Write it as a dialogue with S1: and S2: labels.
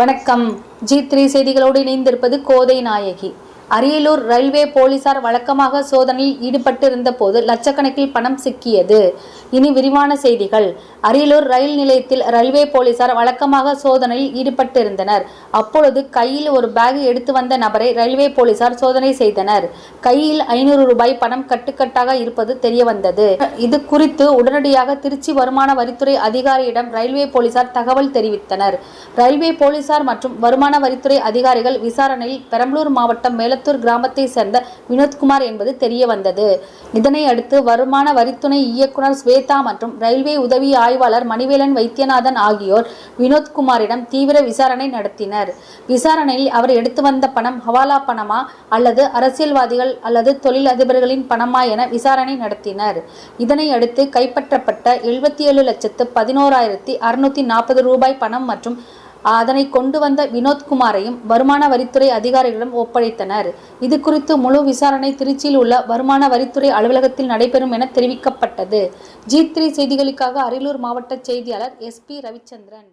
S1: வணக்கம். G three செய்திகளோடு இணைந்திருப்பது கோதை நாயகி. அரியலூர் ரயில்வே போலீசார் வழக்கமாக சோதனையில் ஈடுபட்டிருந்த போது லட்சக்கணக்கில் பணம் சிக்கியது. இனி விரிவான செய்திகள். அரியலூர் ரயில் நிலையத்தில் ரயில்வே போலீசார் வழக்கமாக சோதனையில் ஈடுபட்டிருந்தனர். அப்பொழுது கையில் ஒரு பேக் எடுத்து வந்த நபரை ரயில்வே போலீசார் சோதனை செய்தனர். கையில் ஐநூறு ரூபாய் பணம் கட்டுக்கட்டாக இருப்பது தெரியவந்தது. இது குறித்து உடனடியாக திருச்சி வருமான வரித்துறை அதிகாரியிடம் ரயில்வே போலீசார் தகவல் தெரிவித்தனர். ரயில்வே போலீசார் மற்றும் வருமான வரித்துறை அதிகாரிகள் விசாரணையில் பெரம்பலூர் மாவட்டம் மேல மேலத்தூர் கிராமத்தை சேர்ந்த வினோத்குமார் என்பது தெரிய வந்தது இதனை அடுத்து வருமான வரித்துணை இயக்குனர் ஸ்வேதா மற்றும் ரயில்வே உதவி ஆய்வாளர் மணிவேலன் வைத்தியநாதன் ஆகியோர் வினோத்குமாரிடம் தீவிர விசாரணை நடத்தினர். விசாரணையில் அவர் எடுத்து வந்த பணம் ஹவாலா பணமா அல்லது அரசியல்வாதிகள் அல்லது தொழிலதிபர்களின் பணமா என விசாரணை நடத்தினர். இதனை அடுத்து கைப்பற்றப்பட்ட எழுபத்தி ஏழு லட்சத்து பதினோராயிரத்தி அறுநூத்தி நாற்பது ரூபாய் பணம் மற்றும் அதனை கொண்டு வந்த வினோத்குமாரையும் வருமான வரித்துறை அதிகாரிகளிடம் ஒப்படைத்தனர். இது குறித்து முழு விசாரணை திருச்சியில் உள்ள வருமான வரித்துறை அலுவலகத்தில் நடைபெறும் என தெரிவிக்கப்பட்டது. ஜி த்ரீ செய்திகளுக்காக அரியலூர் மாவட்ட செய்தியாளர் எஸ் பி ரவிச்சந்திரன்.